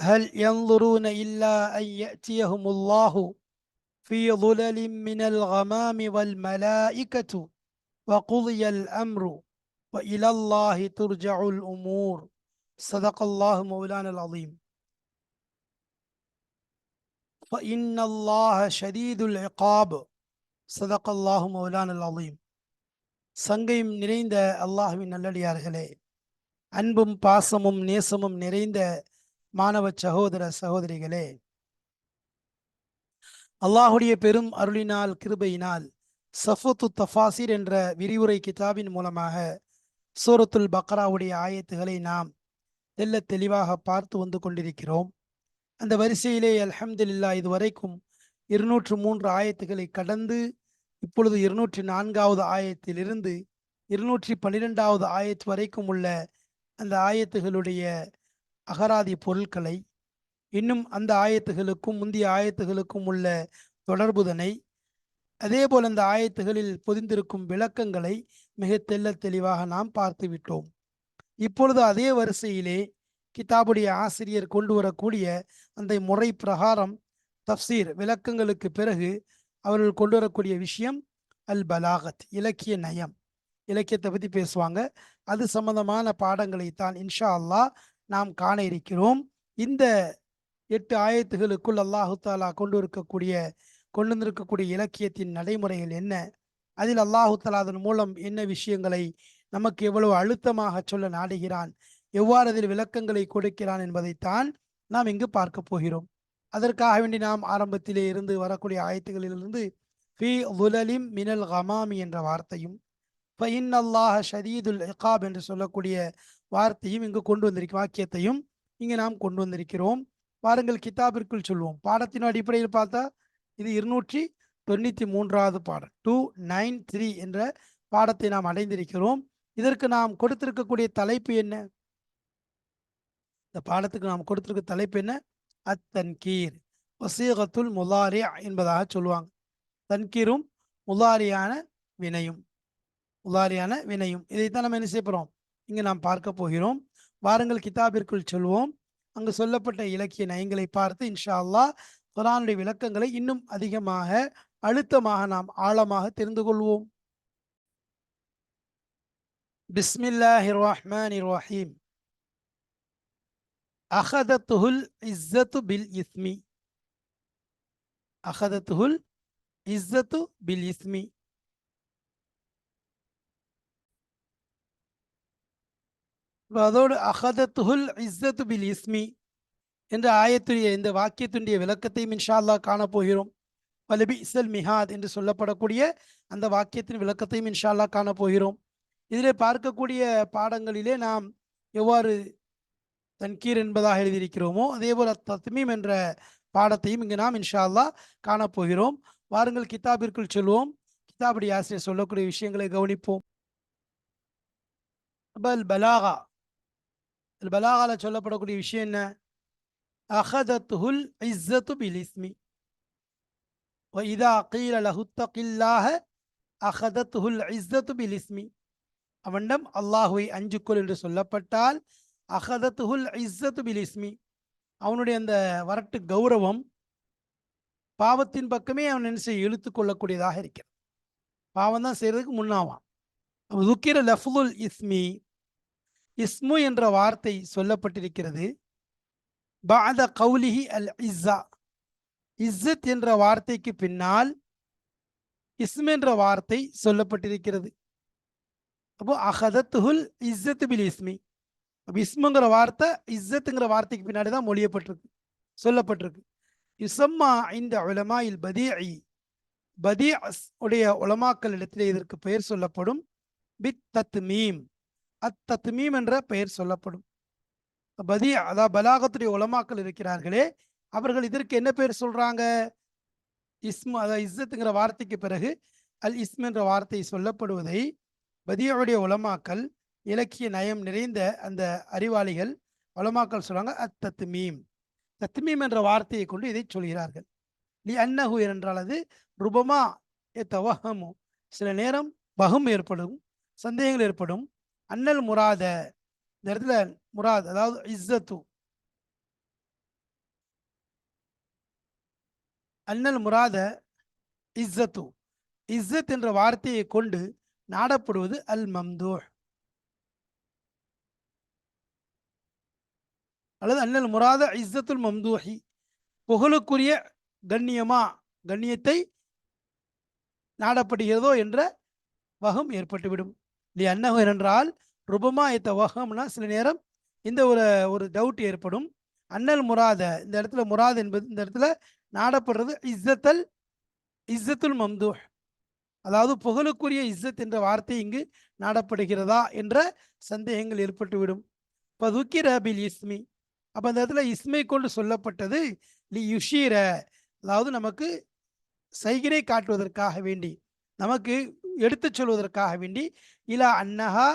هل ينظرون إلا أن يأتيهم الله في ظلل من الغمام والملائكة وقضي الأمر وإلى الله ترجع الأمور صدق الله مولانا العظيم فإن الله شديد العقاب صدق الله مولانا العظيم சங்கையும் நிறைந்த அல்லாஹுவின் நல்லடியார்களே அன்பும் பாசமும் நேசமும் நிறைந்த மாணவ சகோதர சகோதரிகளே அல்லாஹுடைய பெரும் அருளினால் கிருபையினால் சஃபத்து தஃபாசிர் என்ற விரிவுரை கிதாபின் மூலமாக சூரத்துல் பக்ராவுடைய ஆயத்துகளை நாம் தெல்ல தெளிவாக பார்த்து வந்து கொண்டிருக்கிறோம். அந்த வரிசையிலே அல்ஹம்துலில்லா இதுவரைக்கும் இருநூற்று மூன்று ஆயத்துகளை கடந்து இப்பொழுது இருநூற்றி நான்காவது ஆயத்திலிருந்து இருநூற்றி பன்னிரெண்டாவது ஆயத்து வரைக்கும் உள்ள அந்த ஆயத்துகளுடைய அகராதி பொருட்களை இன்னும் அந்த ஆயத்துகளுக்கும் முந்தைய ஆயத்துகளுக்கும் உள்ள தொடர்புதனை அதே போல் அந்த ஆயத்துகளில் பொதிந்திருக்கும் விளக்கங்களை மிக தெல்ல தெளிவாக நாம் பார்த்து விட்டோம். இப்பொழுது அதே வரிசையிலே கிதாபுடைய ஆசிரியர் கொண்டு வரக்கூடிய அந்த முறை பிரகாரம் தப்சீர் விளக்கங்களுக்கு பிறகு அவர்கள் கொண்டு வரக்கூடிய விஷயம் அல் பலாகத் இலக்கிய நயம். இலக்கியத்தை பற்றி பேசுவாங்க. அது சம்பந்தமான பாடங்களை தான் இன்ஷா அல்லாஹ் நாம் காண இருக்கிறோம். இந்த எட்டு ஆயத்துகளுக்குள் அல்லாஹு தாலா கொண்டு இருக்கக்கூடிய கொண்டு வந்திருக்கக்கூடிய இலக்கியத்தின் நடைமுறைகள் என்ன? அதில் அல்லாஹு தாலா அதன் மூலம் என்ன விஷயங்களை நமக்கு எவ்வளவு அழுத்தமாக சொல்ல நாடுகிறான்? எவ்வாறு அதில் விளக்கங்களை கொடுக்கிறான் என்பதைத்தான் நாம் இங்கு பார்க்க போகிறோம். அதற்காக வேண்டி நாம் ஆரம்பத்திலே இருந்து வரக்கூடிய ஆயத்துகளிலிருந்து ஃபி உலலிம் மினல் ஹமாமி என்ற வார்த்தையும் ஃபைன் அல்லாஹ் ஷதீதுல் இகாப் என்று சொல்லக்கூடிய வார்த்தையும் இங்கு கொண்டு வந்திருக்க வாக்கியத்தையும் இங்கு நாம் கொண்டு வந்திருக்கிறோம். பாருங்கள் கிதாபிற்குள் சொல்லுவோம் பாடத்தின் அடிப்படையில் பார்த்தா இது இருநூற்றி தொண்ணூற்றி மூன்றாவது பாடம் டூ நைன் த்ரீ என்ற பாடத்தை நாம் அடைந்திருக்கிறோம். இதற்கு நாம் கொடுத்திருக்கக்கூடிய தலைப்பு என்ன? இந்த பாடத்துக்கு நாம் கொடுத்திருக்க தலைப்பு என்ன? அத்தன்கீர் வசீகத்துல் முலாரி என்பதாக சொல்லுவாங்க. தன்கீரும் முலாரியான வினையும். உலாரியான வினையும். இதைத்தான் நம்ம என்ன செய்ய போகிறோம் இங்கு நாம் பார்க்க போகிறோம். வாருங்கள் கிதாபிற்குள் சொல்வோம். அங்கு சொல்லப்பட்ட இலக்கிய நயங்களை பார்த்து இன்ஷா அல்லாஹ் குரானுடைய விளக்கங்களை இன்னும் அதிகமாக அழுத்தமாக நாம் ஆழமாக தெரிந்து கொள்வோம். பிஸ்மில்லாஹி ரஹ்மான் ரஹீம் அகதத்துஹுல் இஸ்ஸத்து பில் இஸ்மி. அகதத்துஹுல் இஸ்ஸத்து பில் இஸ்மி. அதோடு அகதத்துஹுல் இஸ்ஸத்து பில் இஸ்மி என்ற ஆயத்துடைய இந்த வாக்கியத்தினுடைய விளக்கத்தையும் இன்ஷா அல்லா காணப்போகிறோம் வலபி இசல் மிஹாத் என்று சொல்லப்படக்கூடிய அந்த வாக்கியத்தின் விளக்கத்தையும் இன்ஷா அல்லா காணப்போகிறோம் இதிலே பார்க்கக்கூடிய பாடங்களிலே நாம் எவ்வாறு தன்கீர் என்பதாக எழுதியிருக்கிறோமோ அதே போல தத்மீம் என்ற பாடத்தையும் இங்கு நாம் இன்ஷா அல்லா காணப்போகிறோம் வாருங்கள் கிதாபிற்குள் சொல்வோம் கிதாபுடைய ஆசிரியர் சொல்லக்கூடிய விஷயங்களை கவனிப்போம் பல் பலாகா பலாகால சொல்லப்படக்கூடிய விஷயம் என்ன? அஹதத்துஹுல் இஸ்ஸத்து பில் இஸ்மி இதா கீல லஹுத்தகில்லாக அஹதத்துஹுல் இஸ்ஸத்து பில் இஸ்மி அவனிடம் அல்லாஹுவை அஞ்சுக்கொள் என்று சொல்லப்பட்டால் அஹதத்துஹுல் இஸ்ஸத்து பிலிஸ்மி. அவனுடைய அந்த வரட்டு கௌரவம் பாவத்தின் பக்கமே அவன் நினைச்சு இழுத்து கொள்ளக்கூடியதாக இருக்கிறது. பாவம் தான் செய்கிறதுக்கு முன்னாவான் துக்கிர லஃபுல் இஸ்மி இஸ்மு என்ற வார்த்தை சொல்லப்பட்டிருக்கிறது. பாத கௌலிஹி அல் இஸ்ஸா. இஸ்ஸத் என்ற வார்த்தைக்கு பின்னால் இஸ்ம் என்ற வார்த்தை சொல்லப்பட்டிருக்கிறது. அப்போ அகதத்துஹுல் இஸ்ஸத் பில் இஸ்மி. அப்போ இஸ்முங்கிற வார்த்தை இஸ்ஸத்துங்கிற வார்த்தைக்கு பின்னாடி தான் மொழியப்பட்டிருக்கு சொல்லப்பட்டிருக்கு. இசம்மா இந்த உலமா இல் பதீஇ. பதி உடைய உலமாக்கள் இடத்திலே இதற்கு பெயர் சொல்லப்படும். பித் தத் மீம் அத் தத்மீம் என்ற பெயர் சொல்லப்படும். பதி அதாவது பலாகத்துடைய உலமாக்கள் இருக்கிறார்களே அவர்கள் இதற்கு என்ன பேர் சொல்றாங்க? இஸ்மு அதாவது இஸ்ஸத்துங்கிற வார்த்தைக்கு பிறகு அல் இஸ்ம் என்ற வார்த்தை சொல்லப்படுவதை பதியாவுடைய உலமாக்கல் இலக்கிய நயம் நிறைந்த அந்த அறிவாளிகள் உலமாக்கள் சொல்றாங்க அத் தத்மீம் தத்மீம் என்ற வார்த்தையை கொண்டு இதை சொல்கிறார்கள். லி அன்னஹு என்றால் அது ருபமா தவஹமு. சில நேரம் பகம் ஏற்படும் சந்தேகங்கள் ஏற்படும் அன்னல் முராத இந்த இடத்துல முராத் அதாவது இஸ்ஸத்து. அன்னல் முராத இஸ்ஸத்து. இஸ்ஸத் என்ற வார்த்தையை கொண்டு நாடப்படுவது அல் மம்தூ அல்லது அன்னல் முராத இஸ்ஸத்துல் மம்தூஹி. புகழுக்குரிய கண்ணியமா கண்ணியத்தை நாடப்படுகிறதோ என்ற வகம் ஏற்பட்டுவிடும். லி அன்னஹு என்றால் ருபமா ஏத்த வகம்னா சில நேரம் இந்த ஒரு ஒரு டவுட் ஏற்படும். அன்னல் முராத இந்த இடத்துல முராத் என்பது இந்த இடத்துல நாடப்படுறது இஸ்ஸத்தல் இஸ்ஸத்துல் மம்தூ அதாவது புகழுக்குரிய இஸ்ஸத் என்ற வார்த்தை இங்கு நாடப்படுகிறதா என்ற சந்தேகங்கள் ஏற்பட்டுவிடும். இப்போ துக்கிர பில் இஸ்மி. அப்போ அந்த இடத்துல இஸ்மை கொண்டு சொல்லப்பட்டது லி யுஷீர. அதாவது நமக்கு சைகினை காட்டுவதற்காக வேண்டி. நமக்கு எடுத்துச் சொல்வதற்காக வேண்டி இலா அன்னஹா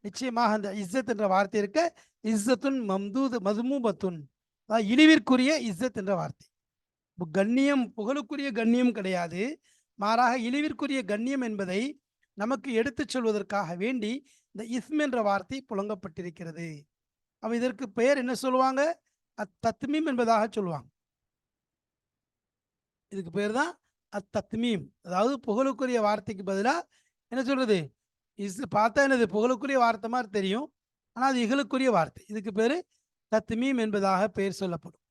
நிச்சயமாக அந்த இஸ்ஸத் என்ற வார்த்தை இருக்க இஸ்ஸத்துன் மம்தூத் மதுமூபத்துன் அதாவது இழிவிற்குரிய இஸ்ஸத் என்ற வார்த்தை. கண்ணியம் புகழுக்குரிய கண்ணியம் கிடையாது. மாறாக இழிவிற்குரிய கண்ணியம் என்பதை நமக்கு எடுத்துச் சொல்வதற்காக வேண்டி இந்த இஸ்ம் என்ற வார்த்தை புழங்கப்பட்டிருக்கிறது. அப்போ இதற்கு பெயர் என்ன சொல்லுவாங்க? அத்தத்மீம் என்பதாக சொல்லுவாங்க. இதுக்கு பேர் தான் அத்தத்மீம். அதாவது புகழுக்குரிய வார்த்தைக்கு பதிலாக என்ன சொல்கிறது இஸ் பார்த்தா என்னது? புகழுக்குரிய வார்த்தை மாதிரி தெரியும். ஆனால் அது இகழுக்குரிய வார்த்தை. இதுக்கு பேர் தத்மீம் என்பதாக பெயர் சொல்லப்படும்.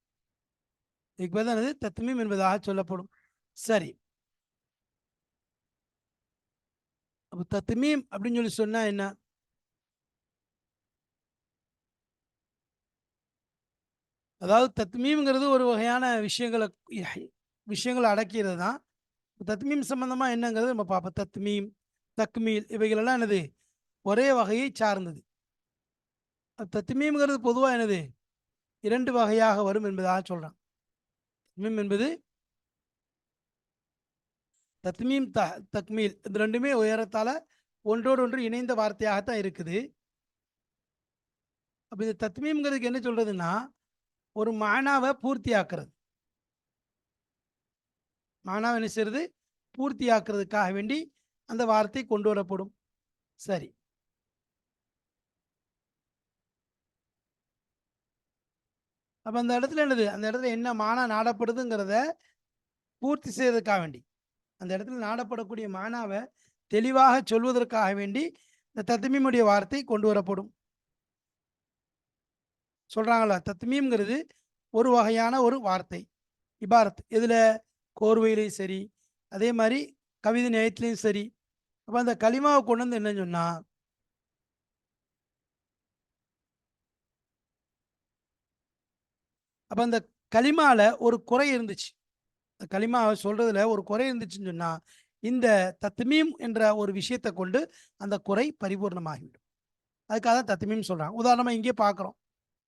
இதுக்கு பேர் தான் என்னது? தத்மீம் என்பதாக சொல்லப்படும். சரி. அப்போ தத்மீம் அப்படின்னு சொல்லி சொன்னால் என்ன? அதாவது தத்மீம்ங்கிறது ஒரு வகையான விஷயங்களை விஷயங்களை அடக்கிறது தான். தத்மீம் சம்பந்தமாக என்னங்கிறது நம்ம பார்ப்போம். தத்மீம் தக்மீல் இவைகளெல்லாம் என்னது? ஒரே வகையை சார்ந்தது. தத்மீம்ங்கிறது பொதுவாக என்னது? இரண்டு வகையாக வரும் என்பதாக சொல்கிறான் தத்மீம் என்பது தத்மீம் த தக்மீல் இந்த ரெண்டுமே உயரத்தால் ஒன்றோடு ஒன்று இணைந்த வார்த்தையாகத்தான் இருக்குது. அப்போ இது தத்மீம்ங்கிறதுக்கு என்ன சொல்றதுன்னா ஒரு மானாவை பூர்த்தியாக்குறது. மாணவன் என்ன செய்யறது? பூர்த்தியாக்குறதுக்காக வேண்டி அந்த வார்த்தை கொண்டு வரப்படும். சரி. அப்ப அந்த இடத்துல என்னது? அந்த இடத்துல என்ன மானா நாடப்படுதுங்கிறத பூர்த்தி செய்யறதுக்காக வேண்டி. அந்த இடத்துல நாடப்படக்கூடிய மானாவை தெளிவாக சொல்வதற்காக வேண்டி இந்த தத்மீமுடைய வார்த்தை கொண்டு வரப்படும். சொல்றாங்களா தத்மீம்ங்கிறது ஒரு வகையான ஒரு வார்த்தை. இபாரத். இதுல கோர்வையிலையும் சரி அதே மாதிரி கவிதை நியாயத்துலேயும் சரி அப்போ அந்த களிமாவை கொண்டு வந்து என்னன்னு சொன்னால் அப்போ அந்த களிமாவில் ஒரு குறை இருந்துச்சு. அந்த களிமாவை சொல்கிறதுல ஒரு குறை இருந்துச்சுன்னு சொன்னால் இந்த தத்மீம் என்ற ஒரு விஷயத்தை கொண்டு அந்த குறை பரிபூர்ணமாகிவிடும். அதுக்காக தான் தத்மீம் சொல்கிறாங்க உதாரணமாக இங்கே பார்க்குறோம்.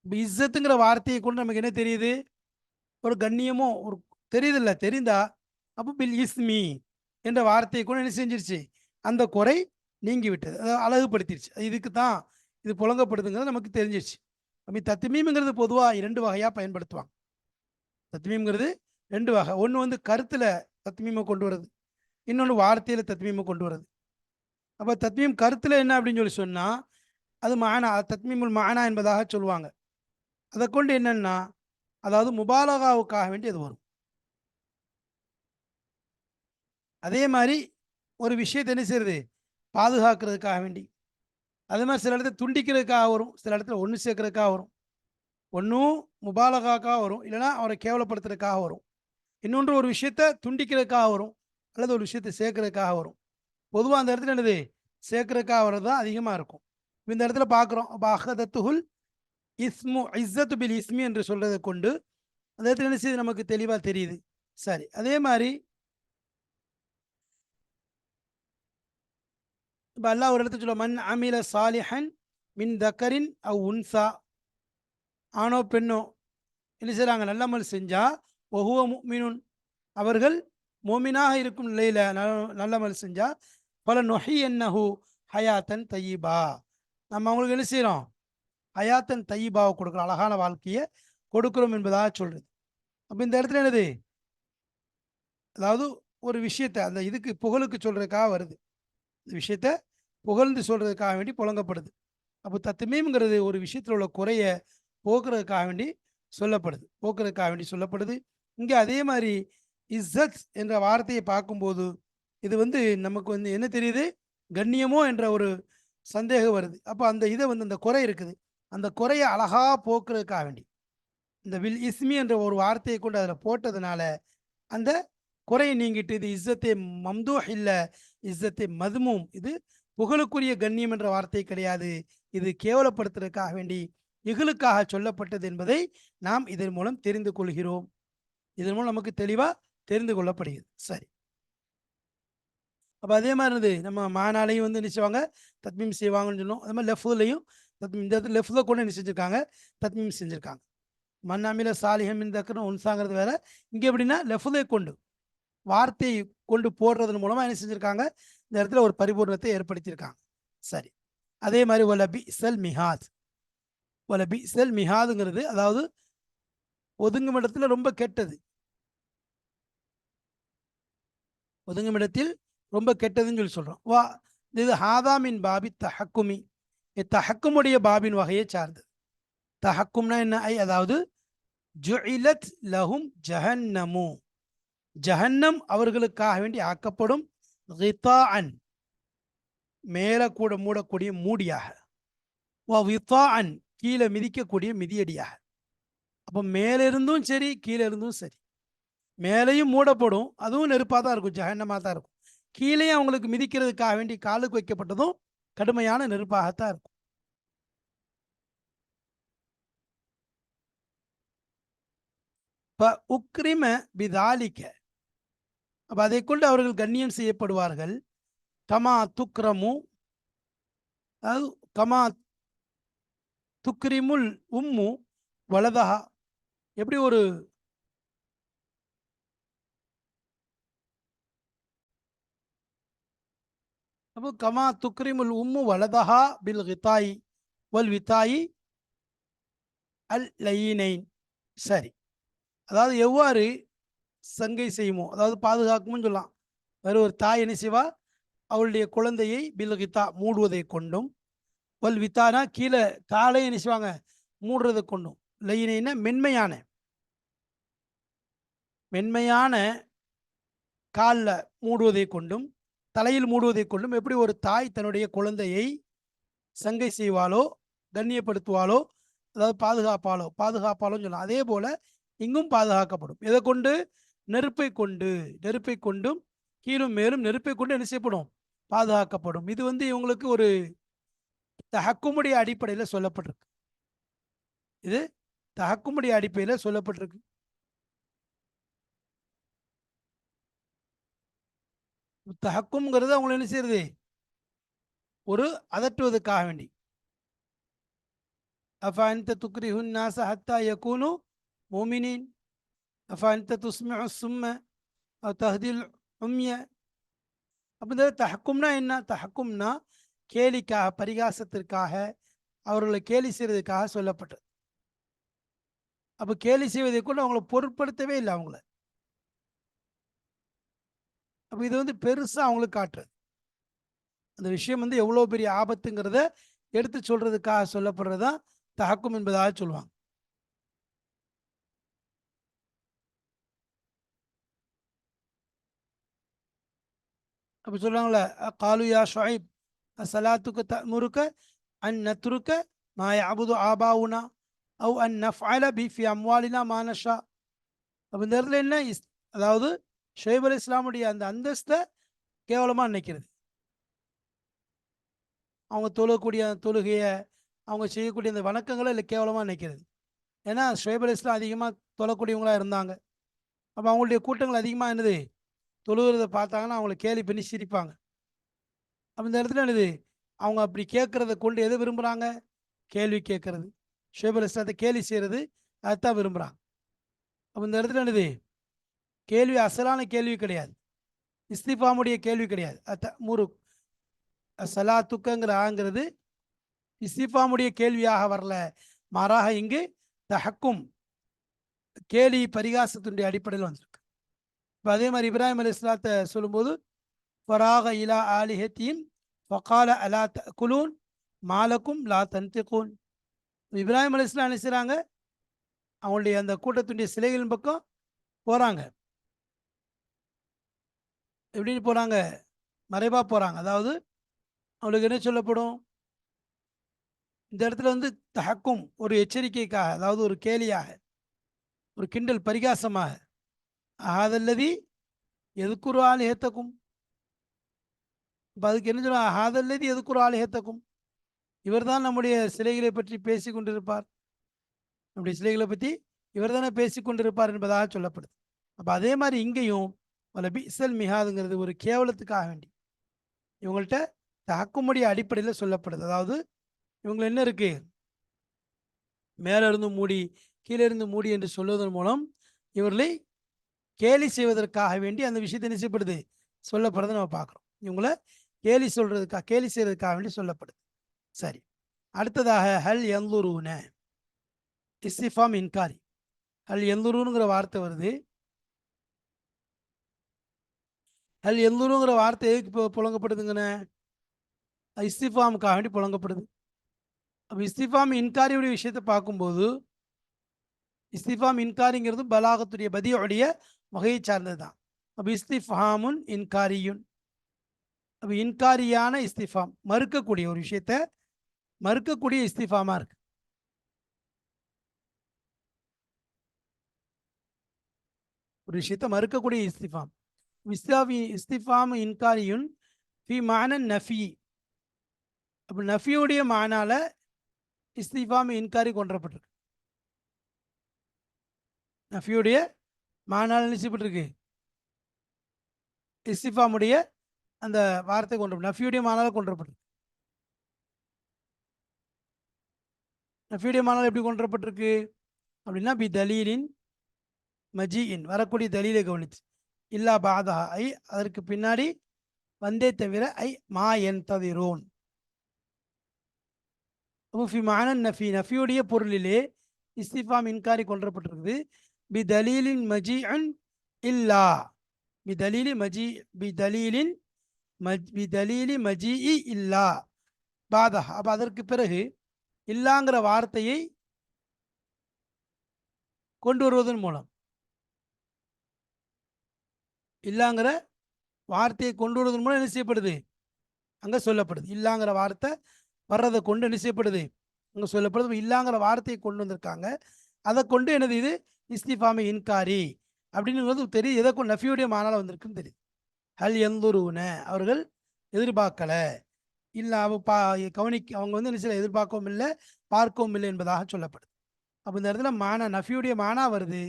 இப்போ இஸ்ஸத்துங்கிற வார்த்தையை கொண்டு நமக்கு என்ன தெரியுது? ஒரு கண்ணியமோ ஒரு தெரியுதில்ல? தெரிந்தா அப்போ பில் இஸ்மி என்ற வார்த்தையை கூட என்ன செஞ்சிருச்சு? அந்த குறை நீங்கி விட்டது அதை அழகுபடுத்திடுச்சு இதுக்கு தான் இது புழங்கப்படுதுங்கிறது நமக்கு தெரிஞ்சிருச்சு. அப்படி தத்துமீம்ங்கிறது பொதுவாக இரண்டு வகையாக பயன்படுத்துவாங்க. தத்மீம்ங்கிறது ரெண்டு வகை. ஒன்று வந்து கருத்தில் தத்மீமை கொண்டு வர்றது. இன்னொன்று வார்த்தையில் தத்மீமை கொண்டு வர்றது. அப்போ தத்மீம் கருத்தில் என்ன அப்படின்னு சொல்லி சொன்னால் அது மானா தத்மீமுல் மானா என்பதாக சொல்லுவாங்க. அதை கொண்டு என்னென்னா அதாவது முபாலகாவுக்காக வேண்டி அது வரும். அதே மாதிரி ஒரு விஷயத்தை என்ன செய்யுது பாதுகாக்கிறதுக்காக வேண்டி. அதே மாதிரி சில இடத்துல துண்டிக்கிறதுக்காக வரும். சில இடத்துல ஒன்று சேர்க்கறதுக்காக வரும். ஒன்றும் முபாலகாக்காக வரும். இல்லைன்னா அவரை கேவலப்படுத்துறதுக்காக வரும். இன்னொன்று ஒரு விஷயத்த துண்டிக்கிறதுக்காக வரும். அல்லது ஒரு விஷயத்தை சேர்க்கறதுக்காக வரும். பொதுவாக அந்த இடத்துல என்னது? சேர்க்கறதுக்காக வர்றது தான் அதிகமாக இருக்கும். இந்த இடத்துல பார்க்குறோம். அப்போ அஹதத்துஹுல் இஸ்மு இஸ்ஸத்து பில் இஸ்மி என்று சொல்கிறதை கொண்டு அந்த இடத்துல என்ன செய்யுது? நமக்கு தெளிவாக தெரியுது. சரி. அதே மாதிரி இப்போ அல்லாஹ் ஒரு இடத்துல சொல்ல மண் அமில சாலிஹன் மின் தக்கரின் அவ் உன்சா. ஆணோ பெண்ணோ என்ன செய்கிறாங்க நல்லமல் செஞ்சால் ஒஹுவ முக்மினுன் அவர்கள் மோமினாக இருக்கும் நிலையில் நல்லமல் செஞ்சால் பல நொஹி என்னஹு ஹயாத்தன் தையீபா. நம்ம அவங்களுக்கு என்ன செய்கிறோம் ஹயாத்தன் தையீபாவை கொடுக்குறோம் அழகான வாழ்க்கையை கொடுக்குறோம் என்பதாக சொல்கிறது அப்போ இந்த இடத்துல என்னது? அதாவது ஒரு விஷயத்தை அந்த இதுக்கு புகழுக்கு சொல்கிறதுக்காக வருது. விஷயத்த புகழ்ந்து சொல்கிறதுக்காக வேண்டி புழங்கப்படுது. அப்போ தத்துமீம்ங்கிறது ஒரு விஷயத்தில் உள்ள குறைய போக்குறதுக்காக வேண்டி சொல்லப்படுது. போக்குறதுக்காக வேண்டி சொல்லப்படுது. இங்கே அதே மாதிரி இஸ்ஸத் என்ற வார்த்தையை பார்க்கும்போது இது வந்து நமக்கு வந்து என்ன தெரியுது? கண்ணியமோ என்ற ஒரு சந்தேகம் வருது. அப்போ அந்த இதை வந்து அந்த குறை இருக்குது. அந்த குறையை அழகாக போக்குறதுக்காக வேண்டி. இந்த வில் இஸ்மி என்ற ஒரு வார்த்தையை கொண்டு அதில் போட்டதுனால அந்த குறையை நீங்கிட்டு இது இஸ்ஸத்தே மம்தூஹ் இல்லை இஸ்ஸத்தை மதுமும். இது புகழுக்குரிய கண்ணியம் என்ற வார்த்தை கிடையாது. இது கேவலப்படுத்துறதுக்காக வேண்டி இகழுக்காக சொல்லப்பட்டது என்பதை நாம் இதன் மூலம் தெரிந்து கொள்கிறோம். இதன் மூலம் நமக்கு தெளிவாக தெரிந்து கொள்ளப்படுகிறது. சரி. அப்போ அதே மாதிரி இருந்தது. நம்ம மானாலையும் வந்து என்ன செய்வாங்க? தத்மீம் செய்வாங்கன்னு சொன்னோம். அதே மாதிரி லெஃப்ட்லையும் தத்மீம். இந்த இடத்துல லெஃப்டில் கூட என்ன செஞ்சுருக்காங்க? தத்மீம் செஞ்சுருக்காங்க. மண்ணாமில சாலிகம் இந்த ஒன்சாங்கிறது வேற. இங்கே எப்படின்னா லெஃப்லே கொண்டு வார்த்தையை கொண்டு போடுறதன் மூலமாக என்ன செஞ்சுருக்காங்க? இந்த இடத்துல ஒரு பரிபூர்ணத்தை ஏற்படுத்தியிருக்காங்க. சரி. அதே மாதிரி ஒல பி செல் மிஹாத். ஒல பி செல் மிஹாதுங்கிறது அதாவது ஒதுங்கும் இடத்துல ரொம்ப கெட்டது. ஒதுங்கும் இடத்தில் ரொம்ப கெட்டதுன்னு சொல்லி சொல்கிறோம் வா இது ஹாதாமின் பாபி தஹக்குமி. தஹக்குமுடைய பாபின் வகையை சார்ந்தது. தஹக்கும்னா என்ன? ஐ அதாவது ஜுஇலத் லஹும் ஜஹன்னமு. ஜஹன்னம் அவர்களுக்காக வேண்டி ஆக்கப்படும் ரிதாஅன் மேலே கூட மூடக்கூடிய மூடியாக. அன் கீழே மிதிக்கக்கூடிய மிதியடியாக. அப்போ மேலிருந்தும் சரி கீழே இருந்தும் சரி. மேலேயும் மூடப்படும் அதுவும் நெருப்பாக தான் இருக்கும் ஜஹன்னமாக தான் இருக்கும். கீழே அவங்களுக்கு மிதிக்கிறதுக்காக வேண்டி காலுக்கு வைக்கப்பட்டதும் கடுமையான நெருப்பாகத்தான் இருக்கும். இப்போ உக்ரிம பிதாலிக்க அப்போ அதை கொண்டு அவர்கள் கண்ணியம் செய்யப்படுவார்கள். கமா துக்ரமு அதாவது கமா துக்ரிமுல் உம்மு வலதஹா. எப்படி ஒரு அப்போ கமா துக்ரிமுல் உம்மு வலதஹா பில் ஹிதாயி வல் வித்தாயி அல் லயினைன். சரி. அதாவது எவ்வாறு சங்கை செய்யுமோ? அதாவது பாதுகாக்கும்னு சொல்லலாம் வேறு ஒரு தாய் என்ன செய்வா? அவளுடைய குழந்தையை பில்கித்தா மூடுவதை கொண்டும் வல் வித்தானா கீழே காலை என்ன செய்வாங்க? மூடுறதை கொண்டும். லையினா மென்மையான. மென்மையான காலில் மூடுவதை கொண்டும் தலையில் மூடுவதை கொண்டும் எப்படி ஒரு தாய் தன்னுடைய குழந்தையை சங்கை செய்வாளோ கண்ணியப்படுத்துவாளோ அதாவது பாதுகாப்பாலோ பாதுகாப்பாலோன்னு சொல்லலாம் அதே போல் இங்கும் பாதுகாக்கப்படும். எதை கொண்டு? நெருப்பை கொண்டு நெருப்பை கொண்டும் கீழும் மேலும் நெருப்பை கொண்டு என்ன செய்யப்படும்? பாதுகாக்கப்படும். இது வந்து இவங்களுக்கு ஒரு தகக்குமுடைய அடிப்படையில் சொல்லப்பட்டிருக்கு. இது தகக்குமுடைய அடிப்படையில் சொல்லப்பட்டிருக்கு. தகக்கும்ங்கிறது அவங்களை என்ன செய்யறது? ஒரு அதட்டுவதற்காக வேண்டி. அஃபாந்த துக்ரி ஹுன்னாச ஹத்தா யகூனு மோமினின். അഫാൻത തുസ്മ സുമ്മ തഹദിൽ ഉമ്യ அப்படின்றது தஹக்கும்னா என்ன தஹக்கும்னா கேலிக்காக பரிகாசத்திற்காக அவர்களை கேலி செய்வதற்காக சொல்லப்பட்டது. அப்போ கேலி செய்வதை கூட அவங்கள பொருட்படுத்தவே இல்லை அவங்கள. அப்போ இது வந்து பெருசாக அவங்களுக்கு காட்டுறது. அந்த விஷயம் வந்து எவ்வளோ பெரிய ஆபத்துங்கிறத எடுத்து சொல்கிறதுக்காக சொல்லப்படுறது தான் தஹக்கும் என்பதாக சொல்லுவாங்க. அப்படி சொல்லுவாங்களே காலு யா ஷுஐப் சலாத்துக்கு த முறுக்க அன் நத்ருக்க மாயா அபுது ஆபாவுனா அவ் அன் நஃப்அல பி ஃபி அம்வாலினா மானஷா அப்போ இந்த இடத்துல என்ன இஸ் அதாவது ஷுஐப் அலி இஸ்லாமுடைய அந்த அந்தஸ்தை கேவலமாக நினைக்கிறது. அவங்க தொழக்கூடிய தொழுகையை அவங்க செய்யக்கூடிய அந்த வணக்கங்களை இல்லை கேவலமாக நினைக்கிறது. ஏன்னா ஷுஐப் அலி இஸ்லாம் அதிகமாக தொழக்கூடியவங்களாக இருந்தாங்க. அப்போ அவங்களுடைய கூட்டங்கள் அதிகமாக என்னது? தொழுகிறத பார்த்தாங்கன்னா அவங்கள கேலி பண்ணி சிரிப்பாங்க. அப்போ இந்த இடத்துல என்னது? அவங்க அப்படி கேட்குறத கொண்டு எதை விரும்புகிறாங்க கேள்வி கேட்கறது. ஷேபல் இஸ்லாத்தை கேலி செய்கிறது அதைத்தான் விரும்புகிறாங்க அப்போ இந்த இடத்துல என்னது? கேள்வி அசலான கேள்வி கிடையாது. இஸ்திஃபாமுடைய கேள்வி கிடையாது. அத்த முரு சலா ஆங்கிறது இஸ்திஃபாமுடைய கேள்வியாக வரல. மாறாக இங்கு தஹக்கும் கேலி பரிகாசத்தினுடைய அடிப்படையில் வந்திருக்கு. இப்போ அதே மாதிரி இப்ராஹிம் அலி இஸ்லாத்தை சொல்லும்போது ஃபராக இலா ஆலிஹத்தின் ஃபகால அலா த குலூன் மாலக்கும் லா தன்திகூன். இப்ராஹிம் அலி இஸ்லாம் நினைச்சுறாங்க அவங்களுடைய அந்த கூட்டத்துடைய சிலைகளின் பக்கம் போகிறாங்க எப்படின்னு போகிறாங்க மறைவாக போகிறாங்க அதாவது அவங்களுக்கு என்ன சொல்லப்படும்? இந்த இடத்துல வந்து தஹக்கும் ஒரு எச்சரிக்கைக்காக அதாவது ஒரு கேலியாக ஒரு கிண்டல் பரிகாசமாக ஆதல்லதி ஆள் ஏத்தக்கும்? இப்போ அதுக்கு என்ன சொல்லுவாங்க ஆதல்லதி ஏத்தக்கும்? இவர் இவர்தான் நம்முடைய சிலைகளை பற்றி பேசி கொண்டிருப்பார் நம்முடைய சிலைகளை பற்றி இவர் தானே பேசி கொண்டிருப்பார் என்பதாக சொல்லப்படுது. அப்போ அதே மாதிரி இங்கேயும் வல பிசல் மிகாதுங்கிறது ஒரு கேவலத்துக்காக வேண்டி. இவங்கள்ட்ட தாக்கும்படி அடிப்படையில் சொல்லப்படுது. அதாவது இவங்க என்ன இருக்கு? மேல இருந்து மூடி கீழே இருந்து மூடி என்று சொல்வதன் மூலம் இவர்களை கேலி செய்வதற்காக வேண்டி அந்த விஷயத்தை என்ன சொல்லப்படுறதை நம்ம பார்க்குறோம். இவங்கள கேலி சொல்றதுக்காக கேலி செய்யறதுக்காக வேண்டி சொல்லப்படுது. சரி. அடுத்ததாக ஹல் எந்தூருன? இஸ்திஃபாம் இன்காரி. ஹல் எந்தூருங்கிற வார்த்தை வருது. ஹல் எந்தூருங்கிற வார்த்தை எதுக்கு இப்போ புழங்கப்படுதுங்கண்ணே? இஸ்திஃபாமுக்காக வேண்டி புழங்கப்படுது. அப்போ இஸ்திஃபாம் இன்காரியுடைய விஷயத்தை பார்க்கும்போது இஸ்திஃபாம் இன்காரிங்கிறது பலாகத்துடைய பதியோடைய வகையை சார்ந்தது தான் அப்போ இஸ்திஃபாமுன் இன்காரியுன். அப்போ இன்காரியான இஸ்திஃபாம் மறுக்கக்கூடிய ஒரு விஷயத்த மறுக்கக்கூடிய இஸ்திஃபாமா இருக்கு. ஒரு விஷயத்த மறுக்கக்கூடிய இஸ்திஃபாம். இஸ்தாஃபி இஸ்திஃபாம் இன்காரியுன் ஃபி மானன் நஃபி. அப்போ நஃபியுடைய மானால இஸ்திஃபாம் இன்காரி கொன்றப்பட்டிருக்கு. நஃபியுடைய மானால் நிச்சயப்பட்டிருக்கு இஸ்திஃபாமுடைய அந்த வார்த்தை கொண்டு நஃபியுடைய மானால கொண்டுறப்பட்டிருக்கு நஃபியுடைய மானால் எப்படி கொண்டுறப்பட்டிருக்கு அப்படின்னா பி தலீலின் மஜியின் வரக்கூடிய தலீலை கவனிச்சு இல்லா பாதா ஐ அதற்கு பின்னாடி வந்தே தவிர ஐ மா என் ததிரோன். மானன் நஃபி நஃபியுடைய பொருளிலே இஸ்திஃபாம் இன்காரி கொன்றப்பட்டிருக்குது. பி தலீலின் மஜி அன் இல்லா பிதலீலி மஜி பி தலீலின் மஜ் பி தலீலி இல்லா பாதா அப்போ அதற்கு பிறகு இல்லாங்கிற வார்த்தையை கொண்டு வருவதன் மூலம். இல்லாங்கிற வார்த்தையை கொண்டு வருவதன் மூலம் என்ன செய்யப்படுது? அங்கே சொல்லப்படுது. இல்லாங்கிற வார்த்தை வர்றதை கொண்டு என்ன செய்யப்படுது? அங்கே சொல்லப்படுது. இல்லாங்கிற வார்த்தையை கொண்டு வந்திருக்காங்க. அதை கொண்டு எனது இது? இஸ்திஃபாமி இன்காரி அப்படின்னுங்கிறது தெரியும் எதை நஃபியுடைய மாநாள் வந்திருக்குன்னு தெரியுது. ஹல் எந்தூருன அவர்கள் எதிர்பார்க்கலை. இல்லை அவ பா கவனிக்க அவங்க வந்து என்ன எதிர்பார்க்கவும் இல்லை பார்க்கவும் இல்லை என்பதாக சொல்லப்படுது. அப்போ இந்த இடத்துல மானா நஃபியுடைய மானா வருது.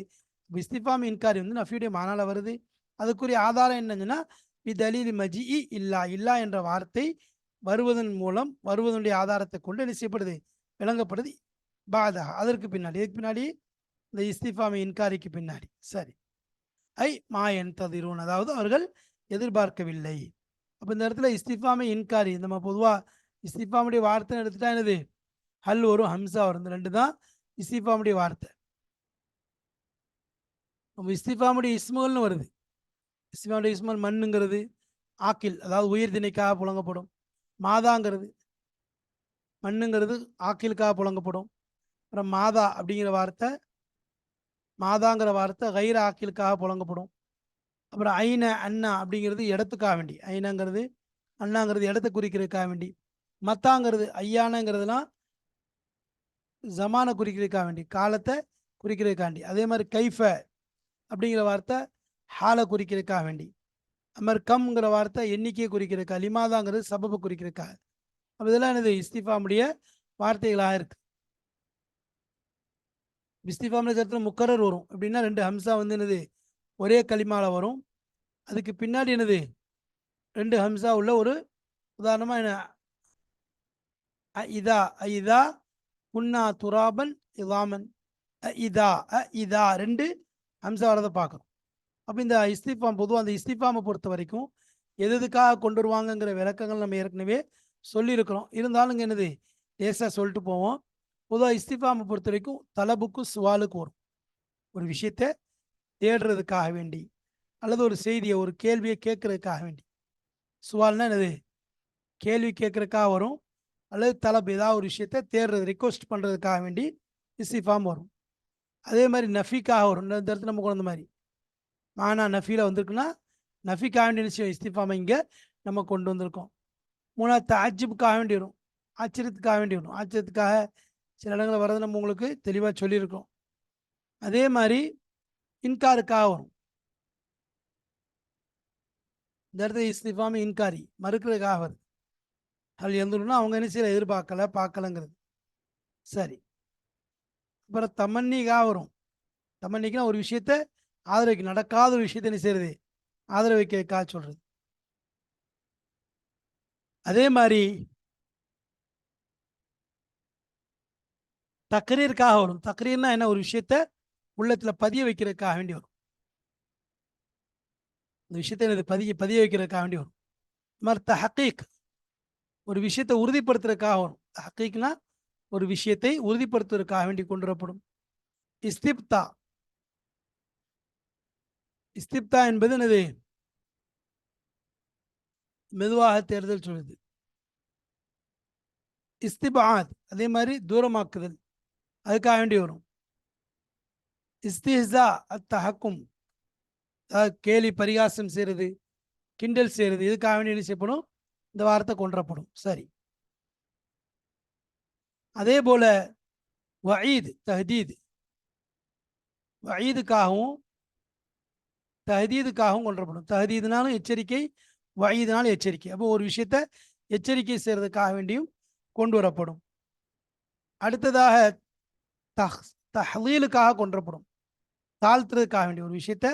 இஸ்திஃபாமி இன்காரி வந்து நஃபியுடைய மானால வருது. அதுக்குரிய ஆதாரம் என்னதுன்னா தலீல் மஜி இல்லா இல்லா என்ற வார்த்தை வருவதன் மூலம் வருவதனுடைய ஆதாரத்தை கொண்டு என்ன செய்யப்படுது? விளங்கப்படுது. பாதா அதற்கு பின்னாடி இதுக்கு பின்னாடி இந்த இஸ்திஃபாமி இன்காரிக்கு பின்னாடி. சரி. ஐ மா என் ததிரூன். அதாவது அவர்கள் எதிர்பார்க்கவில்லை. அப்போ இந்த இடத்துல இஸ்திஃபாமி இன்காரி. நம்ம பொதுவாக இஸ்திஃபாமுடைய வார்த்தை எடுத்துட்டா என்னது? ஹல் வரும் ஹம்சா வரும் இந்த ரெண்டு தான் இஸ்திஃபாமுடைய வார்த்தை. நம்ம இஸ்திஃபாமுடைய இஸ்முகல்னு வருது. இஸ்திஃபாமுடைய இஸ்மல் மண்ணுங்கிறது ஆக்கில். அதாவது உயிர் திணைக்காக புழங்கப்படும். மாதாங்கிறது மண்ணுங்கிறது ஆக்கிலுக்காக புழங்கப்படும். அப்புறம் மாதா அப்படிங்கிற வார்த்தை மாதாங்கிற வார்த்தை கைர ஆக்கிலுக்காக புழங்கப்படும். அப்புறம் ஐன அண்ணா அப்படிங்கிறது இடத்துக்காக வேண்டி. ஐனங்கிறது அண்ணாங்கிறது இடத்தை குறிக்கிறதுக்காக வேண்டி. மத்தாங்கிறது ஐயானங்கிறதுலாம் ஜமான குறிக்கிறதுக்காக வேண்டி. காலத்தை குறிக்கிறதுக்காண்டி அதே மாதிரி கைஃப அப்படிங்கிற வார்த்தை ஹாலை குறிக்கிறதுக்காக வேண்டி. அது மாதிரி கம்ங்கிற வார்த்தை எண்ணிக்கையை குறிக்கிறதுக்கா லிமாதாங்கிறது சபபை குறிக்கிறதுக்காக அப்போ இதெல்லாம் எனது இஸ்திஃபாமுடைய வார்த்தைகளாக இருக்குது இஸ்திஃபாமுடைய கருத்தில் முக்கரர் வரும். எப்படின்னா ரெண்டு ஹம்சா வந்து என்னது? ஒரே களிமாவில் வரும். அதுக்கு பின்னாடி என்னது? ரெண்டு ஹம்சா உள்ள ஒரு உதாரணமாக என்ன? அ இதா அ இதா உன்னா துராபன் இதாமன். அ இதா அ இதா ரெண்டு ஹம்சா வரதை பார்க்குறோம் அப்போ இந்த இஸ்திஃபாம் பொதுவாக அந்த இஸ்திஃபாமை பொறுத்த வரைக்கும் எது எதுக்காக கொண்டு வருவாங்கங்கிற விளக்கங்கள் நம்ம ஏற்கனவே சொல்லியிருக்கிறோம். இருந்தாலும் என்னது? லேசாக சொல்லிட்டு போவோம். பொதுவாக இஸ்திஃபாமை பொறுத்த வரைக்கும் தலபுக்கும் சுவாலுக்கு வரும். ஒரு விஷயத்தை தேடுறதுக்காக வேண்டி அல்லது ஒரு செய்தியை ஒரு கேள்வியை கேட்கறதுக்காக வேண்டி. சுவால்னா என்னது? கேள்வி கேட்கறதுக்காக வரும் அல்லது தலப் ஏதாவது ஒரு விஷயத்தை தேடுறது ரிக்வஸ்ட் பண்ணுறதுக்காக வேண்டி இஸ்திஃபாம் வரும். அதே மாதிரி நஃபிக்காக வரும். இந்த இடத்துல நம்ம கொண்டு வந்த மாதிரி. மானா நஃபியில் வந்திருக்குன்னா நஃபிக்காக வேண்டிய விஷயம் இஸ்திஃபாமை இங்கே நம்ம கொண்டு வந்திருக்கோம். மூணாவது தாஜிப்புக்காக வேண்டி வரும். ஆச்சரியத்துக்காக வேண்டி வரும். ஆச்சரியத்துக்காக சில இடங்களில் வர்றது நம்ம உங்களுக்கு தெளிவாக சொல்லியிருக்கோம். அதே மாதிரி இன்காருக்காக வரும். இந்த இடத்துல இஸ்திஃபாமி இன்காரி மறுக்கிறதுக்காக வருது. அதில் எழுந்துடணும் அவங்க என்ன செய்யல? எதிர்பார்க்கல பார்க்கலங்கிறது. சரி. அப்புறம் தமன்னிக்காக வரும். தமன்னிக்குன்னா ஒரு விஷயத்த ஆதரவைக்கு நடக்காத ஒரு விஷயத்த என்ன செய்யறது? ஆதரவைக்காக சொல்றது. அதே மாதிரி தக்கரீருக்காக வரும். தக்கரீர்னா என்ன? ஒரு விஷயத்த உள்ளத்தில் பதிய வைக்கிறதுக்காக வேண்டி வரும். இந்த விஷயத்த எனக்கு பதிய பதிய வைக்கிறதுக்காக வேண்டி வரும். இது ஹக்கீக் ஒரு விஷயத்தை உறுதிப்படுத்துறதுக்காக வரும். ஹக்கீக்னா ஒரு விஷயத்தை உறுதிப்படுத்துவதற்காக வேண்டி கொண்டு வரப்படும். இஸ்திப்தா இஸ்திப்தா என்பது எனது மெதுவாக தேர்தல் சொல்லுது. இஸ்திபாத் அதே மாதிரி தூரமாக்குதல். அதுக்காக வேண்டி வரும். இஸ்திஹா அத்தஹக்கும் அதாவது கேலி பரிகாசம் செய்கிறது கிண்டல் செய்கிறது இதுக்காக வேண்டி என்ன செய்யப்படும்? இந்த வார்த்தை கொன்றப்படும். சரி. அதே போல வயீது தஹதீது. வயீதுக்காகவும் தஹதீதுக்காகவும் கொன்றப்படும். தஹதீதுனாலும் எச்சரிக்கை வயதுனாலும் எச்சரிக்கை. அப்போ ஒரு விஷயத்த எச்சரிக்கை செய்கிறதுக்காக வேண்டியும் கொண்டு வரப்படும். அடுத்ததாக தஹ் தஹலீலுக்காக கொன்றப்படும். தாழ்த்துறதுக்காக வேண்டிய ஒரு விஷயத்த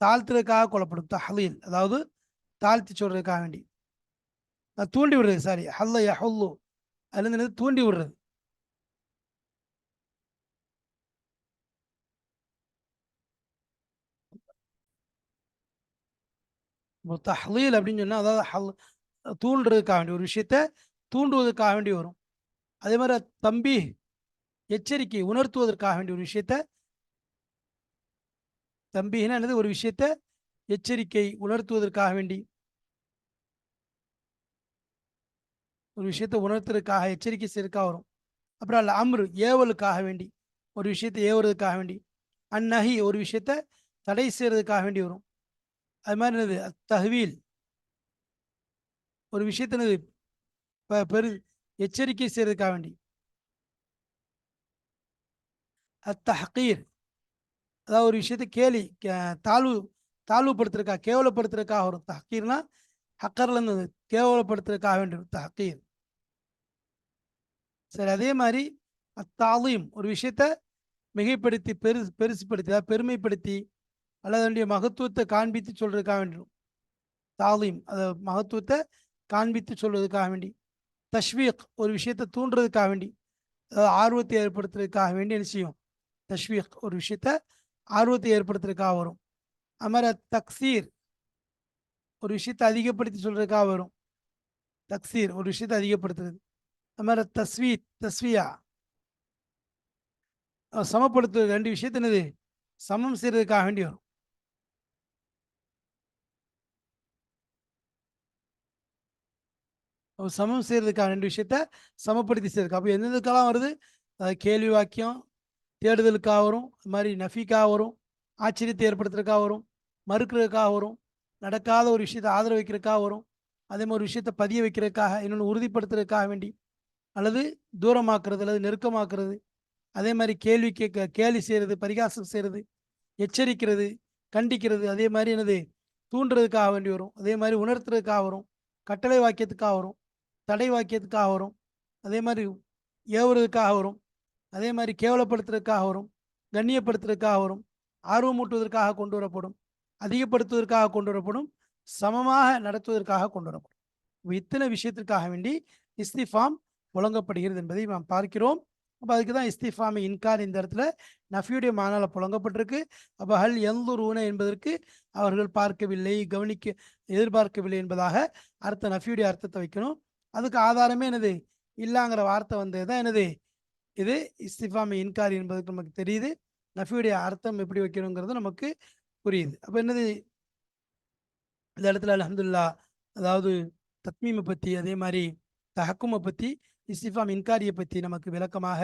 தாழ்த்துறதுக்காக கொல்லப்படும். தஹலீல் அதாவது தாழ்த்தி சொல்றதுக்காக வேண்டி. தூண்டி விடுறது சாரி ஹல்ல யஹுல்லு. அதுலேருந்து என்னது? தூண்டி விடுறது. தஹலீல் அப்படின்னு சொன்னால் அதாவது ஹல் தூண்டுறதுக்காக வேண்டிய ஒரு விஷயத்த தூண்டுவதற்காக வேண்டி வரும். அதே மாதிரி தம்பி எச்சரிக்கை உணர்த்துவதற்காக வேண்டிய ஒரு விஷயத்த தம்பின்னா என்னது ஒரு விஷயத்த எச்சரிக்கை உணர்த்துவதற்காக வேண்டி ஒரு விஷயத்தை உணர்த்துறதுக்காக எச்சரிக்கை செய்யறதுக்காக வரும். அப்புறம் அல்ல அம்ரு ஏவலுக்காக வேண்டி ஒரு விஷயத்தை ஏவுறதுக்காக வேண்டி அந்நகி ஒரு விஷயத்த தடை செய்யறதுக்காக வேண்டி வரும். அது மாதிரி என்னது தஹ்வீல். ஒரு விஷயத்தினது என்னது பெரு எச்சரிக்கை செய்யறதுக்காக வேண்டி. தஹ்கீர் அதாவது ஒரு விஷயத்தை கேலி கே- தாழ்வு தாழ்வுபடுத்துறதுக்காக கேவலப்படுத்துறதுக்காக வரும். தஹ்கீர்னா ஹக்கர்ல இருந்து கேவலப்படுத்துறதுக்காக வேண்டும் தஹ்கீர். சரி அதே மாதிரி அத்தாலீம் ஒரு விஷயத்த மிகைப்படுத்தி பெரு பெருசுப்படுத்தி அதாவது பெருமைப்படுத்தி அல்லது அதனுடைய மகத்துவத்தை காண்பித்து சொல்றதுக்காக வேண்டும் வரும். தாலீம் அதை மகத்துவத்தை காண்பித்து சொல்வதற்காக வேண்டி. தஷ்வீக் ஒரு விஷயத்தை தூண்டுறதுக்காக வேண்டி. அதாவது ஆர்வத்தை ஏற்படுத்துறதுக்காக வேண்டி என்ன செய்யும்? தஷ்வீக் ஒரு விஷயத்த ஆர்வத்தை ஏற்படுத்துறதுக்காக வரும். அது மாதிரி தக்சீர் ஒரு விஷயத்தை அதிகப்படுத்தி சொல்றதுக்காக வரும். தக்சீர் ஒரு விஷயத்தை அதிகப்படுத்துறது. அது மாதிரி தஸ்வியா? அஹ் சமப்படுத்துறது ரெண்டு விஷயத்த என்னது? சமம் செய்யறதுக்காக வேண்டி வரும். சமம் செய்யறதுக்காக ரெண்டு விஷயத்த சமப்படுத்தி செய்யறதுக்கு. அப்போ எந்தெந்தக்கெல்லாம் வருது? கேள்வி வாக்கியம் தேடுதலுக்காக வரும். அது மாதிரி நஃபிக்காக வரும். ஆச்சரியத்தை ஏற்படுத்துறதுக்காக வரும். மறுக்கிறதுக்காக வரும். நடக்காத ஒரு விஷயத்தை ஆதரவு வைக்கிறதுக்காக வரும். அதே மாதிரி ஒரு விஷயத்தை பதிய வைக்கிறதுக்காக இன்னொன்று உறுதிப்படுத்துறதுக்காக வேண்டி அல்லது தூரமாக்குறது அல்லது நெருக்கமாக்குறது. அதே மாதிரி கேள்வி கேட்க கேலி செய்கிறது பரிகாசம் செய்கிறது எச்சரிக்கிறது கண்டிக்கிறது. அதே மாதிரி என்னது? தூண்டுறதுக்காக வேண்டி வரும். அதே மாதிரி உணர்த்துறதுக்காக வரும். கட்டளை வாக்கியத்துக்காக வரும். தடை வாக்கியத்துக்காக வரும். அதே மாதிரி ஏவுறதுக்காக வரும். அதே மாதிரி கேவலப்படுத்துறதுக்காக வரும் கண்ணியப்படுத்துறதுக்காக வரும் ஆர்வமூட்டுவதற்காக கொண்டு வரப்படும் அதிகப்படுத்துவதற்காக கொண்டு வரப்படும் சமமாக நடத்துவதற்காக கொண்டு வரப்படும். இத்தனை விஷயத்திற்காக வேண்டி இஸ்திஃபாம் வழங்கப்படுகிறது என்பதை நாம் பார்க்கிறோம். அப்போ அதுக்கு தான் இஸ்திஃபாமி இன்கார் இந்த இடத்துல நஃபியுடைய மானால் புழங்கப்பட்டிருக்கு. அப்போ ஹல் எந்துருன என்பதற்கு அவர்கள் பார்க்கவில்லை கவனிக்க எதிர்பார்க்கவில்லை என்பதாக அர்த்த நஃபியுடைய அர்த்தத்தை வைக்கணும். அதுக்கு ஆதாரமே என்னது? இல்லாங்கிற வார்த்தை வந்தது தான் என்னது? இது இஸ்திஃபாமி இன்காரி என்பதற்கு நமக்கு தெரியுது. நஃபியுடைய அர்த்தம் எப்படி வைக்கணுங்கிறது நமக்கு புரியுது. அப்போ என்னது? இந்த இடத்துல அலமதுல்லா அதாவது தத்மீமை பற்றி அதே மாதிரி தஹக்குமை பற்றி இஸ்திஃபாம் இன்காரியை பற்றி நமக்கு விளக்கமாக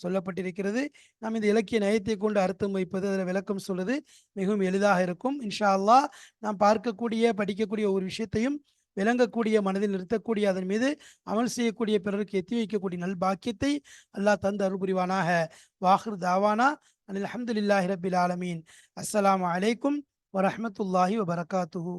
சொல்லப்பட்டிருக்கிறது. நாம் இந்த இலக்கிய நயத்தை கொண்டு அர்த்தம் வைப்பது அதில் விளக்கம் சொல்வது மிகவும் எளிதாக இருக்கும். இன்ஷா அல்லா நாம் பார்க்கக்கூடிய படிக்கக்கூடிய ஒரு விஷயத்தையும் விளங்கக்கூடிய மனதில் நிறுத்தக்கூடிய அதன் மீது அமல் செய்யக்கூடிய பிறருக்கு எத்தி வைக்கக்கூடிய நல் பாக்கியத்தை அல்லாஹ் தந்து அருள் புரிவானாக வாஹிர் தாவானா அனில் அஹமதுல்லாஹி ரபில் ஆலமீன். அஸ்லாம் அலைக்கும் வரமத்துல்லாஹி வபரகாத்துஹு.